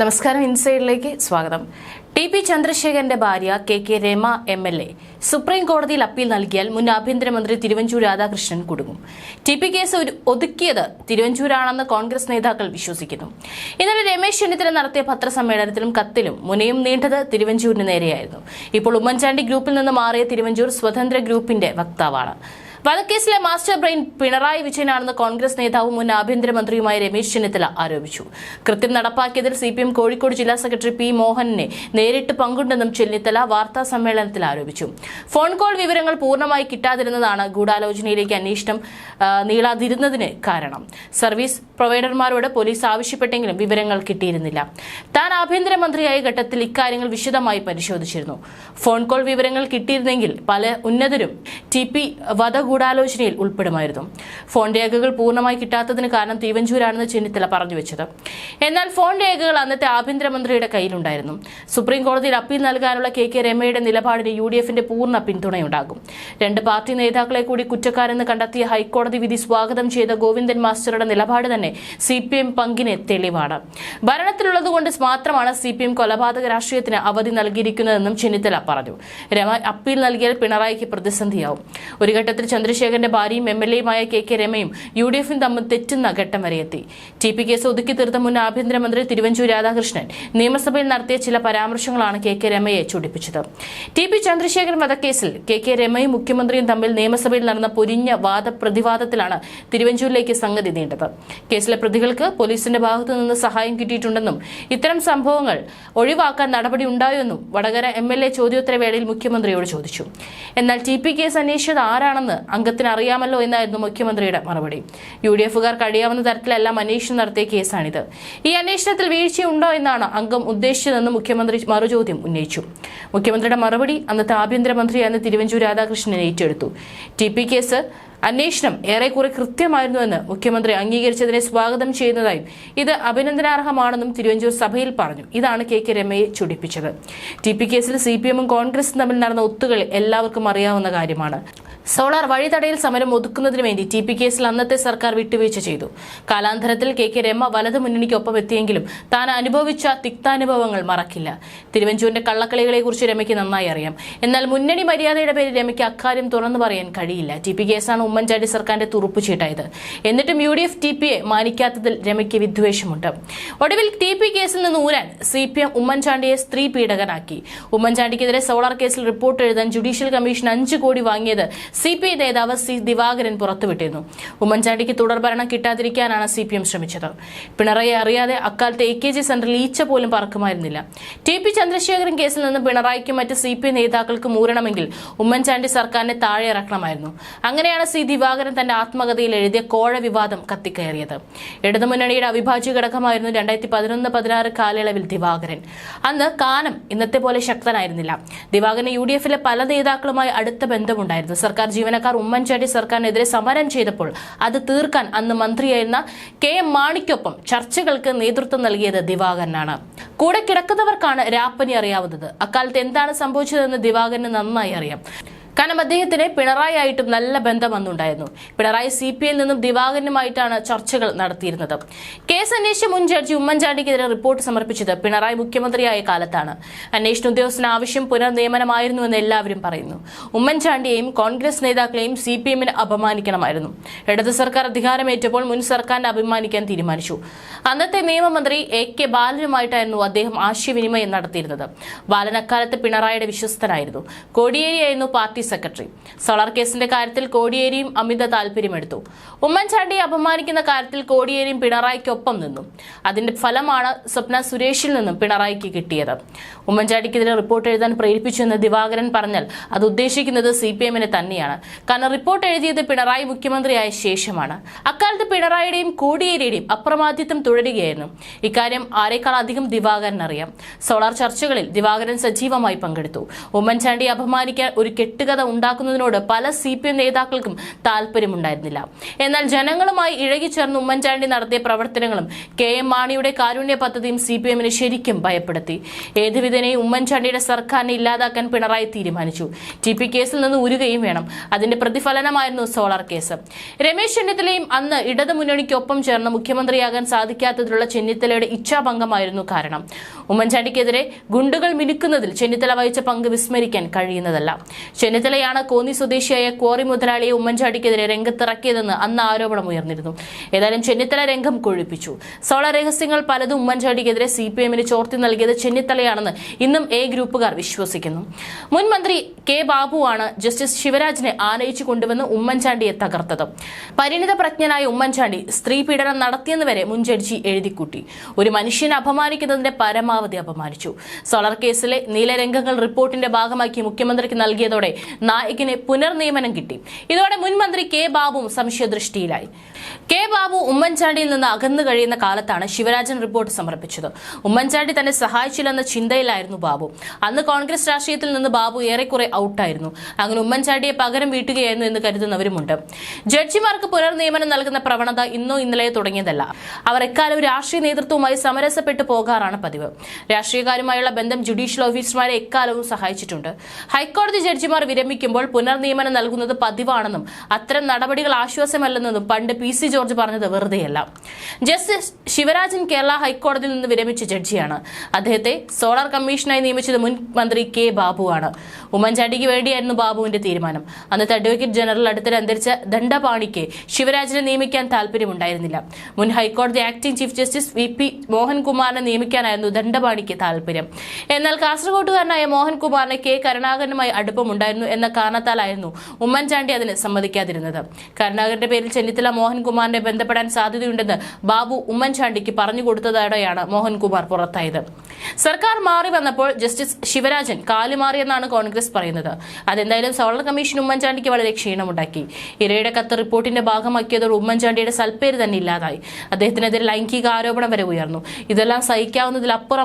നമസ്കാരം ഇൻസൈഡിലേക്ക് സ്വാഗതം. T P ചന്ദ്രശേഖരന്റെ ഭാര്യ K K Rema M L A supreme കോടതിയിൽ അപ്പീൽ നൽകിയാൽ മുൻ ആഭ്യന്തരമന്ത്രി തിരുവഞ്ചൂർ രാധാകൃഷ്ണൻ കുടുങ്ങും. ടി പി കേസ് ഒതുക്കിയത് തിരുവഞ്ചൂരാണെന്ന് കോൺഗ്രസ് നേതാക്കൾ വിശ്വസിക്കുന്നു. ഇന്നലെ രമേശ് ചെന്നിത്തല നടത്തിയ പത്രസമ്മേളനത്തിലും കത്തിലും മുനയും നീണ്ടത് തിരുവഞ്ചൂരിന് നേരെയായിരുന്നു. ഇപ്പോൾ ഉമ്മൻചാണ്ടി ഗ്രൂപ്പിൽ നിന്ന് മാറിയ തിരുവഞ്ചൂർ സ്വതന്ത്ര ഗ്രൂപ്പിന്റെ വക്താവാണ്. വധക്കേസിലെ മാസ്റ്റർ ബ്രെയിൻ പിണറായി വിജയനാണെന്ന് കോൺഗ്രസ് നേതാവും മുൻ ആഭ്യന്തരമന്ത്രിയുമായ രമേശ് ചെന്നിത്തല ആരോപിച്ചു. കൃത്യം നടപ്പാക്കിയതിൽ സി കോഴിക്കോട് ജില്ലാ സെക്രട്ടറി പി മോഹനനെ നേരിട്ട് പങ്കുണ്ടെന്നും ചെന്നിത്തല വാർത്താ സമ്മേളനത്തിൽ ആരോപിച്ചു. ഫോൺ കോൾ വിവരങ്ങൾ പൂർണമായി കിട്ടാതിരുന്നതാണ് ഗൂഢാലോചനയിലേക്ക് അന്വേഷണം നീളാതിരുന്നതിന് കാരണം. സർവീസ് പ്രൊവൈഡർമാരോട് പോലീസ് ആവശ്യപ്പെട്ടെങ്കിലും വിവരങ്ങൾ കിട്ടിയിരുന്നില്ല. താൻ ആഭ്യന്തരമന്ത്രിയായ ഘട്ടത്തിൽ ഇക്കാര്യങ്ങൾ വിശദമായി പരിശോധിച്ചിരുന്നു. ഫോൺ കോൾ വിവരങ്ങൾ കിട്ടിയിരുന്നെങ്കിൽ പല ഉന്നതരും ടി പി വധഗൂഢാലോചനയിൽ ഉൾപ്പെടുമായിരുന്നു. ഫോൺ രേഖകൾ പൂർണമായി കിട്ടാത്തതിന് കാരണം തീവഞ്ചൂരാണെന്ന് ചെന്നിത്തല പറഞ്ഞു വെച്ചത്. എന്നാൽ ഫോൺ രേഖകൾ അന്നത്തെ ആഭ്യന്തരമന്ത്രിയുടെ കയ്യിലുണ്ടായിരുന്നു. സുപ്രീം കോടതിയിൽ അപ്പീൽ നൽകാനുള്ള കെ കെ രമയുടെ നിലപാടിന് യു ഡി എഫിന്റെ പൂർണ പിന്തുണയുണ്ടാകും. രണ്ട് പാർട്ടി നേതാക്കളെ കൂടി കുറ്റക്കാരെന്ന് കണ്ടെത്തിയ ഹൈക്കോടതി വിധി സ്വാഗതം ചെയ്ത ഗോവിന്ദൻ മാസ്റ്ററുടെ നിലപാട് തന്നെ സി പി എം പങ്കിന് തെളിവാണ്. ഭരണത്തിലുള്ളതുകൊണ്ട് മാത്രമാണ് സി പി എം കൊലപാതക രാഷ്ട്രീയത്തിന് അവധി നൽകിയിരിക്കുന്നതെന്നും ചെന്നിത്തല പറഞ്ഞു. രമ അപ്പീൽ നൽകിയാൽ പിണറായിക്ക് പ്രതിസന്ധിയാവും. ഒരു ഘട്ടത്തിൽ ചന്ദ്രശേഖരന്റെ ഭാര്യയും എം എൽ എയുമായ കെ കെ രമയും യു ഡി എഫും തമ്മിൽ തെറ്റുന്ന ഘട്ടം വരെ എത്തി. ടി പി കേസ് ഒതുക്കി തീർത്ത മുൻ ആഭ്യന്തരമന്ത്രി തിരുവഞ്ചൂർ രാധാകൃഷ്ണൻ നിയമസഭയിൽ നടത്തിയ ചില പരാമർശങ്ങളാണ് കെ കെ രമയെ ചൂടിപ്പിച്ചത് ടി പി ചന്ദ്രശേഖരൻ വധക്കേസിൽ കെ കെ രമയും മുഖ്യമന്ത്രിയും തമ്മിൽ നിയമസഭയിൽ നടന്ന പൊരിഞ്ഞ വാദപ്രതിവാദത്തിലാണ് തിരുവഞ്ചൂരിലേക്ക് സംഗതി നീണ്ടത്. കേസിലെ പ്രതികൾക്ക് പോലീസിന്റെ ഭാഗത്തു നിന്ന് സഹായം കിട്ടിയിട്ടുണ്ടെന്നും ഇത്തരം സംഭവങ്ങൾ ഒഴിവാക്കാൻ നടപടി ഉണ്ടായെന്നും വടകര എം എൽ എ ചോദ്യോത്തരവേളയിൽ മുഖ്യമന്ത്രിയോട് ചോദിച്ചു. എന്നാൽ ടി പി കേസ് അന്വേഷിച്ചത് ആരാണെന്ന് അംഗത്തിന് അറിയാമല്ലോ എന്നായിരുന്നു മുഖ്യമന്ത്രിയുടെ മറുപടി. യു ഡി എഫുകാർ കഴിയാവുന്ന തരത്തിലെല്ലാം അന്വേഷണം നടത്തിയ കേസാണിത്. ഈ അന്വേഷണത്തിൽ വീഴ്ചയുണ്ടോ എന്നാണ് അംഗം ഉദ്ദേശിച്ചതെന്ന് മുഖ്യമന്ത്രി മറുചോദ്യം ഉന്നയിച്ചു. മുഖ്യമന്ത്രിയുടെ മറുപടി അന്നത്തെ ആഭ്യന്തരമന്ത്രിയായിരുന്ന തിരുവഞ്ചൂർ രാധാകൃഷ്ണൻ ഏറ്റെടുത്തു. ടി പി കേസ് അന്വേഷണം ഏറെക്കുറെ കൃത്യമായിരുന്നുവെന്ന് മുഖ്യമന്ത്രി അംഗീകരിച്ചതിനെ സ്വാഗതം ചെയ്യുന്നതായും ഇത് അഭിനന്ദനാർഹമാണെന്നും തിരുവഞ്ചൂർ സഭയിൽ പറഞ്ഞു. ഇതാണ് കെ കെ രമയെ ചുടിപ്പിച്ചത്. ടി പി കേസിൽ സി പി എമ്മും കോൺഗ്രസും തമ്മിൽ നടന്ന ഒത്തുകളി എല്ലാവർക്കും അറിയാവുന്ന കാര്യമാണ്. സോളാർ വഴിതടയൽ സമരം ഒതുക്കുന്നതിന് വേണ്ടി ടി പി കേസിൽ അന്നത്തെ സർക്കാർ വിട്ടുവീഴ്ച ചെയ്തു. കാലാന്തരത്തിൽ കെ കെ രമ വലതു മുന്നണിക്കൊപ്പം എത്തിയെങ്കിലും താൻ അനുഭവിച്ച തിക്താനുഭവങ്ങൾ മറക്കില്ല. തിരുവഞ്ചൂരിന്റെ കള്ളക്കളികളെക്കുറിച്ച് രമയ്ക്ക് നന്നായി അറിയാം. എന്നാൽ മുന്നണി മര്യാദയുടെ പേരിൽ രമയ്ക്ക് അക്കാര്യം തുറന്നു പറയാൻ കഴിയില്ല. ടി പി കേസാണ് ഉമ്മൻചാണ്ടി സർക്കാരിന്റെ തുറുപ്പ് ചീട്ടായത് എന്നിട്ടും യു ഡി എഫ് ടി പിയെ മാനിക്കാത്തതിൽ രമയ്ക്ക് വിദ്വേഷമുണ്ട്. ഒടുവിൽ ടി പി കേസിൽ നിന്ന് ഊരാൻ സി പി എം ഉമ്മൻചാണ്ടിയെ സ്ത്രീ പീഡകനാക്കി. ഉമ്മൻചാണ്ടിക്കെതിരെ സോളാർ കേസിൽ റിപ്പോർട്ട് എഴുതാൻ ജുഡീഷ്യൽ കമ്മീഷൻ അഞ്ച് കോടി വാങ്ങിയത് സി പി ഐ നേതാവ് സി ദിവാകരൻ പുറത്തുവിട്ടിരുന്നു. ഉമ്മൻചാണ്ടിക്ക് തുടർഭരണം കിട്ടാതിരിക്കാനാണ് സി പി എം ശ്രമിച്ചത്. പിണറായി അറിയാതെ അക്കാലത്ത് എ കെ ജി സെന്ററിൽ ഈച്ച പോലും പറക്കുമായിരുന്നില്ല. ടി പി ചന്ദ്രശേഖരൻ കേസിൽ നിന്ന് പിണറായിക്കും മറ്റ് സി പി ഐ നേതാക്കൾക്കും ഊരണമെങ്കിൽ ഉമ്മൻചാണ്ടി സർക്കാരിനെ താഴെ ഇറക്കണമായിരുന്നു. അങ്ങനെയാണ് സി ദിവാകരൻ തന്റെ ആത്മകഥയിൽ എഴുതിയ കോഴ വിവാദം കത്തിക്കയറിയത്. ഇടതുമുന്നണിയുടെ അവിഭാജ്യ ഘടകമായിരുന്നു രണ്ടായിരത്തി പതിനൊന്ന് പതിനാറ് കാലയളവിൽ ദിവാകരൻ. അന്ന് കാനം ഇന്നത്തെ പോലെ ശക്തനായിരുന്നില്ല. ദിവാകരൻ യു ഡി എഫിലെ പല നേതാക്കളുമായി അടുത്ത ബന്ധമുണ്ടായിരുന്നു. സർക്കാർ ജീവനക്കാർ ഉമ്മൻചാണ്ടി സർക്കാരിനെതിരെ സമരം ചെയ്തപ്പോൾ അത് തീർക്കാൻ അന്ന് മന്ത്രിയായിരുന്ന കെ എം മാണിക്കൊപ്പം ചർച്ചകൾക്ക് നേതൃത്വം നൽകിയത് ദിവാകരനാണ്. കൂടെ കിടക്കുന്നവർക്കാണ് രാപ്പനി അറിയാവുന്നത്. അക്കാലത്ത് എന്താണ് സംഭവിച്ചതെന്ന് ദിവാകരന് നന്നായി അറിയാം. കാരണം അദ്ദേഹത്തിന് പിണറായി ആയിട്ടും നല്ല ബന്ധം അന്നുണ്ടായിരുന്നു പിണറായി സി പി ഐയിൽ നിന്നും ദിവാകരനുമായിട്ടാണ് ചർച്ചകൾ നടത്തിയിരുന്നത്. കേസ് അന്വേഷിച്ച മുൻ ജഡ്ജി ഉമ്മൻചാണ്ടിക്കെതിരെ റിപ്പോർട്ട് സമർപ്പിച്ചത് പിണറായി മുഖ്യമന്ത്രിയായ കാലത്താണ്. അന്വേഷണ ഉദ്യോഗസ്ഥന് ആവശ്യം പുനർനിയമനമായിരുന്നുവെന്ന് എല്ലാവരും പറയുന്നു. ഉമ്മൻചാണ്ടിയെയും കോൺഗ്രസ് നേതാക്കളെയും സി പി എമ്മിന് അപമാനിക്കണമായിരുന്നു. ഇടത് സർക്കാർ അധികാരമേറ്റപ്പോൾ മുൻ സർക്കാരിനെ അഭിമാനിക്കാൻ തീരുമാനിച്ചു. അന്നത്തെ നിയമമന്ത്രി എ കെ ബാലനുമായിട്ടായിരുന്നു അദ്ദേഹം ആശയവിനിമയം നടത്തിയിരുന്നത്. ബാലൻ അക്കാലത്ത് പിണറായിയുടെ വിശ്വസ്തനായിരുന്നു. കോടിയേരിയായിരുന്നു പാർട്ടി സെക്രട്ടറി. സോളാർ കേസിന്റെ കാര്യത്തിൽ കോടിയേരിയും അമിത താല്പര്യമെടുത്തു ഉമ്മൻചാണ്ടിയെ അപമാനിക്കുന്ന കാര്യത്തിൽ കോടിയേരിയും പിണറായിക്കൊപ്പം നിന്നു. അതിന്റെ ഫലമാണ് സ്വപ്ന സുരേഷിൽ നിന്നും പിണറായിക്ക് കിട്ടിയത്. ഉമ്മൻചാണ്ടിക്കെതിരെ റിപ്പോർട്ട് എഴുതാൻ പ്രേരിപ്പിച്ചുവെന്ന് ദിവാകരൻ പറഞ്ഞാൽ അത് ഉദ്ദേശിക്കുന്നത് സി പി എമ്മിനെ തന്നെയാണ്. കാരണം റിപ്പോർട്ട് എഴുതിയത് പിണറായി മുഖ്യമന്ത്രിയായ ശേഷമാണ്. അക്കാലത്ത് പിണറായിയുടെയും കോടിയേരിയുടെയും അപ്രമാദിത്വം തുടരുകയായിരുന്നു. ഇക്കാര്യം ആരെക്കാൾ അധികം ദിവാകരൻ അറിയാം. സോളാർ ചർച്ചകളിൽ ദിവാകരൻ സജീവമായി പങ്കെടുത്തു. ഉമ്മൻചാണ്ടിയെ അപമാനിക്കാൻ ഒരു കെട്ടുകഥ കഥ ഉണ്ടാക്കുന്നതിനോട് പല സി പി എം നേതാക്കൾക്കും താല്പര്യമുണ്ടായിരുന്നില്ല എന്നാൽ ജനങ്ങളുമായി ഇഴകിച്ചേർന്ന് ഉമ്മൻചാണ്ടി നടത്തിയ പ്രവർത്തനങ്ങളും കെ എം മാണിയുടെ കാരുണ്യ പദ്ധതിയും സി പി എമ്മിനെ ശരിക്കും ഭയപ്പെടുത്തി. ഏതുവിധനെയും ഉമ്മൻചാണ്ടിയുടെ സർക്കാരിനെ ഇല്ലാതാക്കാൻ പിണറായി തീരുമാനിച്ചു. ടി പി കേസിൽ നിന്ന് ഉരുകയും വേണം. അതിന്റെ പ്രതിഫലനമായിരുന്നു സോളാർ കേസ്. രമേശ് ചെന്നിത്തലയും അന്ന് ഇടതു മുന്നണിക്കൊപ്പം ചേർന്ന് മുഖ്യമന്ത്രിയാകാൻ സാധിക്കാത്തതിലുള്ള ചെന്നിത്തലയുടെ ഇച്ഛാഭംഗമായിരുന്നു കാരണം. ഉമ്മൻചാണ്ടിക്കെതിരെ ഗുണ്ടുകൾ മിനുക്കുന്നതിൽ ചെന്നിത്തല വഹിച്ച പങ്ക് വിസ്മരിക്കാൻ കഴിയുന്നതല്ല. ചെന്നിത്തലയാണ് കോന്നി സ്വദേശിയായ ക്വാറി മുതലാളിയെ ഉമ്മൻചാണ്ടിക്കെതിരെ രംഗത്തിറക്കിയതെന്ന് അന്ന് ആരോപണം ഉയർന്നിരുന്നു. ഏതായാലും ചെന്നിത്തല രംഗം കൊഴുപ്പിച്ചു. സോള രഹസ്യങ്ങൾ പലതും ഉമ്മൻചാണ്ടിക്കെതിരെ സി പി എമ്മിന് ചോർത്തി നൽകിയത് ചെന്നിത്തലയാണെന്ന് ഇന്നും എ ഗ്രൂപ്പുകാർ വിശ്വസിക്കുന്നു. മുൻമന്ത്രി കെ ബാബുവാണ് ജസ്റ്റിസ് ശിവരാജിനെ ആനയിച്ചു കൊണ്ടുവന്ന് ഉമ്മൻചാണ്ടിയെ തകർത്തത്. പരിണിത പ്രജ്ഞനായ ഉമ്മൻചാണ്ടി സ്ത്രീ പീഡനം നടത്തിയെന്ന് വരെ മുൻ എഴുതിക്കൂട്ടി. ഒരു മനുഷ്യനെ അപമാനിക്കുന്നതിന്റെ പരമാവധി അപമാനിച്ചു. സോളർ കേസിലെ നീലരംഗങ്ങൾ റിപ്പോർട്ടിന്റെ ഭാഗമാക്കി മുഖ്യമന്ത്രിക്ക് നൽകിയതോടെ നായികിന് പുനർനിയമനം കിട്ടി. ഇതോടെ മുൻ മന്ത്രി കെ ബാബുവും സംശയദൃഷ്ടിയിലായി. കെ ബാബു ഉമ്മൻചാണ്ടിയിൽ നിന്ന് അകന്നു കഴിയുന്ന കാലത്താണ് ശിവരാജൻ റിപ്പോർട്ട് സമർപ്പിച്ചത്. ഉമ്മൻചാണ്ടി തന്നെ സഹായിച്ചില്ലെന്ന ചിന്തയിലായിരുന്നു ബാബു. അന്ന് കോൺഗ്രസ് രാഷ്ട്രീയത്തിൽ നിന്ന് ബാബു ഏറെക്കുറെ ഔട്ടായിരുന്നു. അങ്ങനെ ഉമ്മൻചാണ്ടിയെ പകരം വീട്ടുകയായിരുന്നു എന്ന് കരുതുന്നവരുമുണ്ട്. ജഡ്ജിമാർക്ക് പുനർനിയമനം നൽകുന്ന പ്രവണത ഇന്നോ ഇന്നലെയോ തുടങ്ങിയതല്ല. അവർ എക്കാലവും രാഷ്ട്രീയ നേതൃത്വവുമായി സമരസപ്പെട്ടു പോകാറാണ് പതിവ്. രാഷ്ട്രീയക്കാരുമായുള്ള ബന്ധം ജുഡീഷ്യൽ ഓഫീസർമാരെ എക്കാലവും സഹായിച്ചിട്ടുണ്ട്. ഹൈക്കോടതി ജഡ്ജിമാർ വിരമിക്കുമ്പോൾ പുനർനിയമനം നൽകുന്നത് പതിവാണെന്നും അത്തരം നടപടികൾ ആശ്വാസമല്ലെന്നതും പണ്ട് പി സി ജോർജ് പറഞ്ഞത് വെറുതെയല്ല. ജസ്റ്റിസ് ശിവരാജൻ കേരള ഹൈക്കോടതിയിൽ നിന്ന് വിരമിച്ച ജഡ്ജിയാണ്. അദ്ദേഹത്തെ സോളാർ കമ്മീഷനായി നിയമിച്ചത് മുൻ മന്ത്രി കെ ബാബുവാണ്. ഉമ്മൻചാണ്ടിക്ക് വേണ്ടിയായിരുന്നു ബാബുവിന്റെ തീരുമാനം. അന്നത്തെ അഡ്വക്കേറ്റ് ജനറൽ അടുത്തിടെ അന്തരിച്ച ദണ്ഡപാണിക്ക് ശിവരാജിനെ നിയമിക്കാൻ താല്പര്യമുണ്ടായിരുന്നില്ല. മുൻ ഹൈക്കോടതി acting chief justice V P മോഹൻകുമാറിനെ നിയമിക്കാനായിരുന്നു ദണ്ഡപാണിക്ക് താല്പര്യം എന്നാൽ കാസർഗോട്ടുകാരനായ മോഹൻകുമാറിന് കെ. കരുണാകരനുമായി അടുപ്പമുണ്ടായിരുന്നു എന്ന കാരണത്താലായിരുന്നു ഉമ്മൻചാണ്ടി അതിന് സമ്മതിക്കാതിരുന്നത്. കരുണാകരന്റെ പേരിൽ ചെന്നിത്തല മോഹൻകുമാറിനെ ബന്ധപ്പെടാൻ സാധ്യതയുണ്ടെന്ന് ബാബു ഉമ്മൻചാണ്ടിക്ക് പറഞ്ഞു കൊടുത്തതോടെയാണ് മോഹൻകുമാർ പുറത്തായത്. സർക്കാർ മാറി വന്നപ്പോൾ ജസ്റ്റിസ് ശിവരാജൻ കാലുമാറിയെന്നാണ് കോൺഗ്രസ് പറയുന്നത്. അതെന്തായാലും സോളർ കമ്മീഷൻ ഉമ്മൻചാണ്ടിക്ക് വളരെ ക്ഷീണമുണ്ടാക്കി. ഇരയുടെ കത്ത് റിപ്പോർട്ടിന്റെ ഭാഗമാക്കിയതോടെ ഉമ്മൻചാണ്ടിയുടെ സൽപ്പേര് തന്നെ ഇല്ലാതായി. അദ്ദേഹത്തിനെതിരെ ലൈംഗിക ആരോപണം വരെ ഉയർന്നു. ഇതെല്ലാം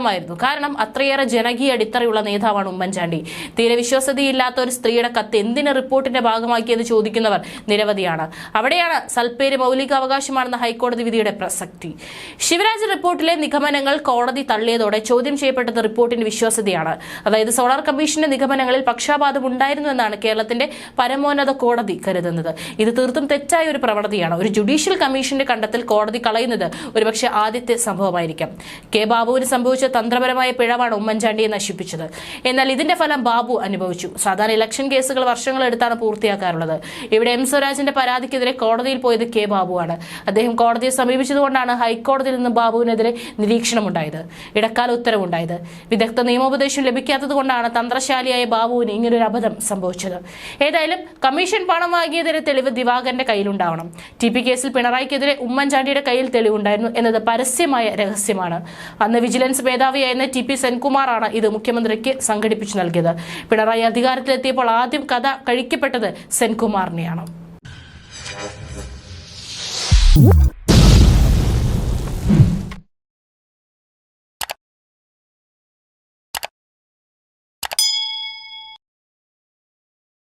സഹിക്കാവുന്നതിലപ്പുറമായിരുന്നു കാരണം അത്രയേറെ ജനകീയ അടിത്തറയുള്ള നേതാവാണ് ഉമ്മൻചാണ്ടി. തീരെ വിശ്വസതയില്ലാത്ത ഒരു സ്ത്രീയുടെ കത്ത് എന്തിന് റിപ്പോർട്ടിന്റെ ഭാഗമാക്കിയെന്ന് ചോദിക്കുന്നവർ നിരവധിയാണ്. അവിടെയാണ് സൽപ്പേര് മൗലിക അവകാശമാണെന്ന ഹൈക്കോടതി വിധിയുടെ പ്രസക്തി. ശിവരാജ് റിപ്പോർട്ടിലെ നിഗമനങ്ങൾ കോടതി തള്ളിയതോടെ ചോദ്യം ചെയ്യപ്പെട്ടത് റിപ്പോർട്ടിന്റെ വിശ്വാസ്യതയാണ്. അതായത് സോളാർ കമ്മീഷന്റെ നിഗമനങ്ങളിൽ പക്ഷാപാതം ഉണ്ടായിരുന്നു എന്നാണ് കേരളത്തിന്റെ പരമോന്നത കോടതി കരുതുന്നത്. ഇത് തീർത്തും തെറ്റായ ഒരു പ്രവണതയാണ്. ഒരു ജുഡീഷ്യൽ കമ്മീഷന്റെ കണ്ടെത്തൽ കോടതി കളയുന്നത് ഒരുപക്ഷെ ആദ്യത്തെ സംഭവമായിരിക്കാം. കെ ബാബുവിന് സംഭവിച്ച തന്ത്രപരമായ പിഴവാണ് ഉമ്മൻചാണ്ടിയെ നശിപ്പിച്ചത്. എന്നാൽ ഇതിന്റെ ഫലം ബാബു അനുഭവിച്ചു. സാധാരണ ഇലക്ഷൻ കേസുകൾ വർഷങ്ങളെടുത്താണ് പൂർത്തിയാക്കാറുള്ളത്. ഇവിടെ എം സ്വരാജിന്റെ പരാതിക്കെതിരെ കോടതിയിൽ പോയത് കെ ബാബുവാണ്. അദ്ദേഹം കോടതിയെ സമീപിച്ചതുകൊണ്ടാണ് ഹൈക്കോടതിയിൽ നിന്ന് ബാബുവിനെതിരെ നിരീക്ഷണമുണ്ടായത്. ഇടക്കാല ഉത്തരവുണ്ടായത്. വിദഗ്ധ നിയമോപദേശം ലഭിക്കാത്തതുകൊണ്ടാണ് തന്ത്രശാലിയായ ബാബുവിന് ഇങ്ങനൊരു അബദ്ധം സംഭവിച്ചത്. ഏതായാലും കമ്മീഷൻ പണം വാങ്ങിയതിന്റെ തെളിവ് ദിവാകരന്റെ കയ്യിലുണ്ടാവണം. ടി പി കേസിൽ പിണറായിക്കെതിരെ ഉമ്മൻചാണ്ടിയുടെ കയ്യിൽ തെളിവുണ്ടായിരുന്നു എന്നത് പരസ്യമായ രഹസ്യമാണ്. അന്ന് വിജിലൻസ് മേധാവിയായിരുന്ന ടി പി സെൻകുമാറാണ് ഇത് മുഖ്യമന്ത്രിക്ക് സംഘടിപ്പിച്ചു നൽകിയത്. പിണറായി അധികാരത്തിലെത്തിയപ്പോൾ ആദ്യം കഥ കഴിക്കപ്പെട്ടത് സെൻകുമാറിനെയാണ്.